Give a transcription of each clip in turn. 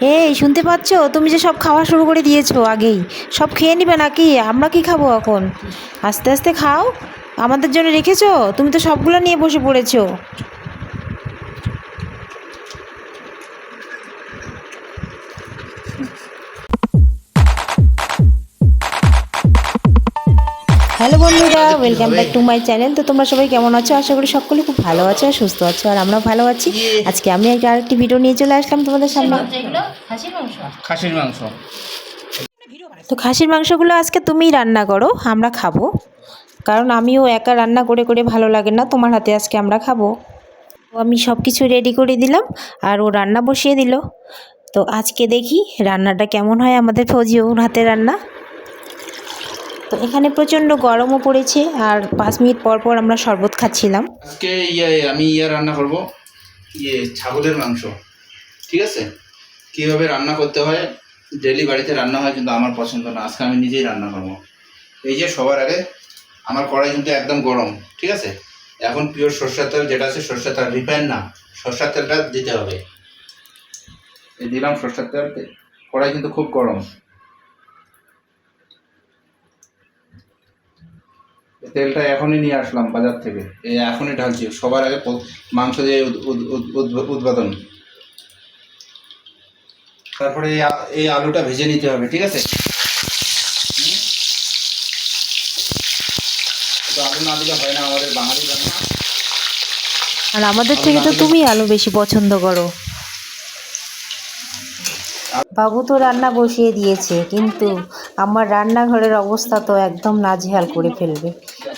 এই, শুনতে পাচ্ছ? তুমি যে সব খাওয়া শুরু করে দিয়েছ আগেই। সব খেয়ে নিবে নাকি? আমরা কি খাব এখন? আস্তে আস্তে খাও। আমাদের জন্য রেখেছো? তুমি তো সবগুলো নিয়ে বসে পড়েছো। হ্যালো বন্ধুরা welcome back to my channel তো তোমরা সবাই কেমন আছো? আশা করি সকলে খুব ভালো আছো আর সুস্থ আছো আর আমরা ভালো আছি। আজকে আমি একটা আরেকটি ভিডিও নিয়ে চলে আসলাম তোমাদের সামনে। খাসির মাংস। তো খাসির মাংসগুলো আজকে তুমিই রান্না করো আমরা খাব। কারণ আমিও একা রান্না করে করে ভালো লাগে না তোমার হাতে আজকে আমরা খাব। তো আমি সব কিছু রেডি করে দিলাম আর ও রান্না বসিয়ে দিল। তো আজকে দেখি রান্নাটা কেমন হয় আমাদের ফৌজি ওর হাতে রান্না। তো এখানে প্রচণ্ড গরমও পড়েছে আর পাঁচ মিনিট পর পর আমরা শরবত খাচ্ছিলাম। আজকে ইয়ে আমি ইয়ে রান্না করব। ইয়ে ছাগলের মাংস। ঠিক আছে? কীভাবে রান্না করতে হয়? ডেলি বাড়িতে রান্না হয়, কিন্তু আমার পছন্দ না। আজকে আমি নিজেই রান্না করব। এই যে সবার আগে আমার কড়াই কিন্তু একদম গরম, ঠিক আছে? এখন পিওর সর্ষের তেল, যেটা আছে সর্ষের তেল। রিফাইন না, সর্ষের তেলটা দিতে হবে। দিলাম সর্ষের তেল, কড়াই কিন্তু খুব গরম। তেলটা এখনই নিয়ে আসলাম বাজার থেকে। এই এখনই ঢালছি। সবার আগে মাংস দিয়ে উদ- উদ- উদ- উদ- উদ্বোধন। তারপরে এই আলুটা ভেজে নিতে হবে ঠিক আছে? আলু না দিলে হয় না আমাদের বাঙালি রান্না। আর আমাদের থেকে তো তুমি আলু বেশি পছন্দ করো। বাবু তো রান্না বসিয়ে দিয়েছে কিন্তু আমার রান্নাঘরের অবস্থা তো একদম নাজেহাল করে ফেলবে।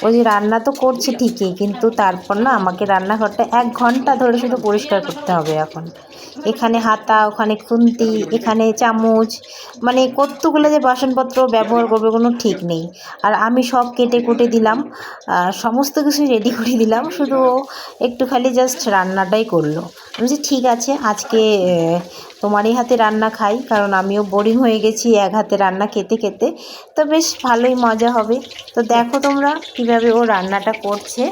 ও যে রান্না তো করছি ঠিকই, কিন্তু তারপর না আমাকে রান্নাঘরটা এক ঘণ্টা ধরে শুধু পরিষ্কার করতে হবে এখন। এখানে হাতা, ওখানে খুন্তি, এখানে চামচ মানে কতগুলো যে বাসনপত্র ব্যবহার করবে কোনো ঠিক নেই। আর আমি সব কেটে কুটে দিলাম সমস্ত কিছু রেডি করে দিলাম, শুধু একটু খালি জাস্ট রান্নাটাই করল। আমি ঠিক আছে, আজকে তোমারই হাতে রান্না খাই কারণ আমিও বোরিং হয়ে গেছি এক হাতে রান্না খেতে খেতে। তো বেশ ভালোই মজা হবে। তো দেখো তোমরা কীভাবে ও রান্নাটা করছে।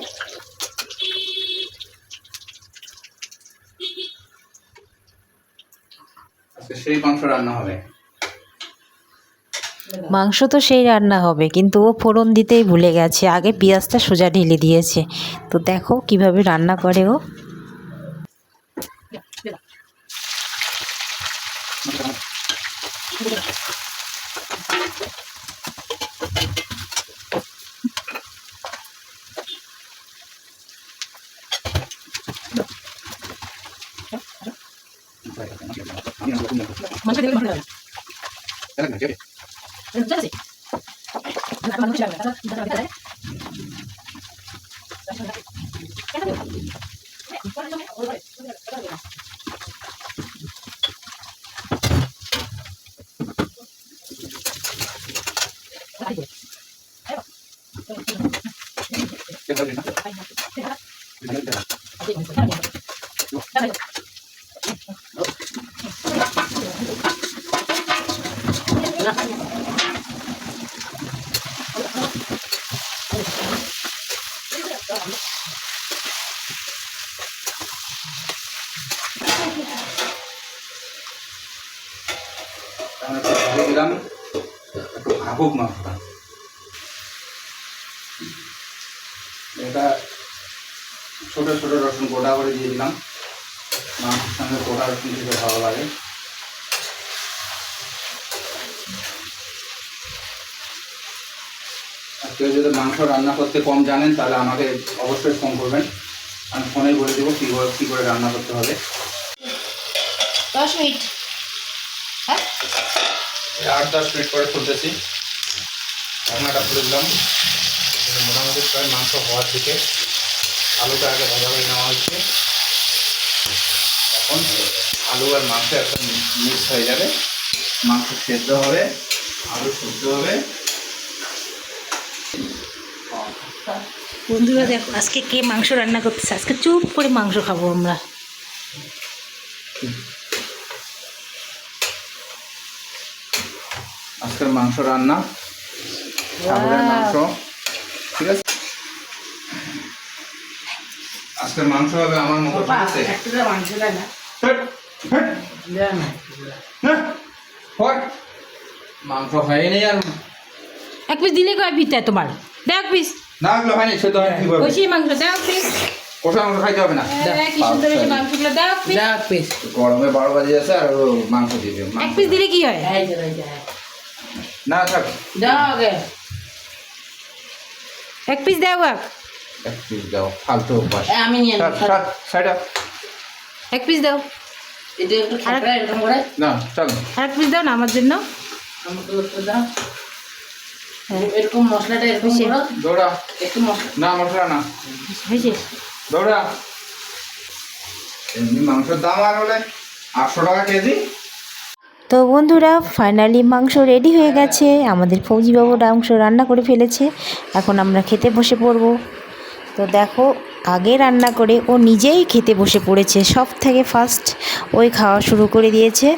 সেই মাংস রান্না হবে। মাংস তো সেই রান্না হবে কিন্তু ও ফোড়ন দিতেই ভুলে গেছে। আগে পেঁয়াজটা সোজা ঢেলে দিয়েছে। তো দেখো কীভাবে রান্না করে ও। Manusia dari mana? Jalan nggak sih? Jalan sih. Anak manusia nggak? Kalau kita. Thank you. আমি একটু ঢেলে দিলাম একটু ভাবুক এটা ছোট ছোট রসুন গোটা করে দিয়ে দিলাম মাংসের সঙ্গে গোটা রসুন খেতে ভালো লাগে আর কেউ যদি মাংস রান্না করতে কম জানেন, তাহলে আমাকে অবশ্যই ফোন করবেন। আমি ফোনেই বলে দেবো কী কী করে রান্না করতে হবে। দশ মিনিট। হ্যাঁ আট দশ মিনিট পরে খুলতেছি। ঢাকনাটা খুলে দিলাম। মোটামুটি প্রায় মাংস হওয়ার দিকে। আলুটা আগে ভাজা করে নেওয়া হচ্ছে। এখন আলু আর মাংস একটা মিক্স হয়ে যাবে। মাংস সেদ্ধ হবে, আলু সেদ্ধ হবে। বন্ধুরা দেখো, আজকে কে মাংস রান্না করতেছে? আজকে চুপ করে মাংস খাব আমরা। আজকের মাংস রান্না। ছাগলের মাংস। ঠিক আছে? আজকের মাংস হবে আমার মতো ঠিক আছে। হ্যাঁ। মাংস হয়নি আর। এক পিস দিলে কয় পিস দেয় তোমার? এক পিস। না এগুলো হয়নি করবে কষি মাংস দেও এক পিস। কষা মাংস খাইতে হবে না। কি সুন্দর হয়েছে মাংসগুলো দেও এক পিস। গরমে বারো বাজে আছে আর মাংস দিবে। এক মাংস- পিস দিলে কি হয়। না থাক। এক পিস দেও এক এক পিস দাও ফালতু বাস আমি নিয়ে থাক থাক সাইড এক পিস দাও। না চল আর এক পিস দাও না আমার জন্য। দাও। এরকম মশলাটা এরকম? করো। দৌড়া। একটু মশলা না মশলা না। হয়েছে। দৌড়া। এমনি মাংসের দাম আর হলে আটশো টাকা কেজি। তো বন্ধুরা ফাইনালি মাংস রেডি হয়ে গেছে। আমাদের ফৌজিবাবু মাংস রান্না করে ফেলেছে। এখন আমরা খেতে বসে পড়ব। তো দেখো, আগে রান্না করে ও নিজেই খেতে বসে পড়েছে। সব থেকে ফার্স্ট ওই খাওয়া শুরু করে দিয়েছে।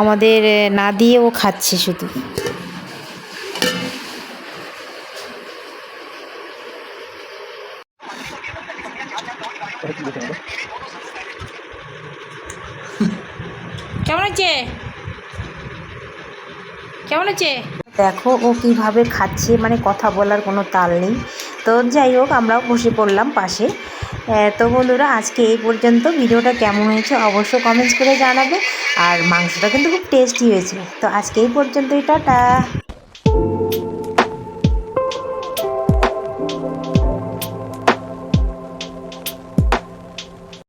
আমাদের, না দিয়ে ও খাচ্ছে শুধু কেমন আছে কেমন আছে দেখো, ও কীভাবে খাচ্ছে মানে কথা বলার কোনো তাল নেই। তো যাই হোক, আমরাও বসে পড়লাম পাশে। তো বন্ধুরা, আজকে এই পর্যন্ত। ভিডিওটা কেমন হয়েছে অবশ্য কমেন্টস করে জানাবে। আর মাংসটা কিন্তু খুব টেস্টি হয়েছে তো আজকে এই পর্যন্তই, টাটা।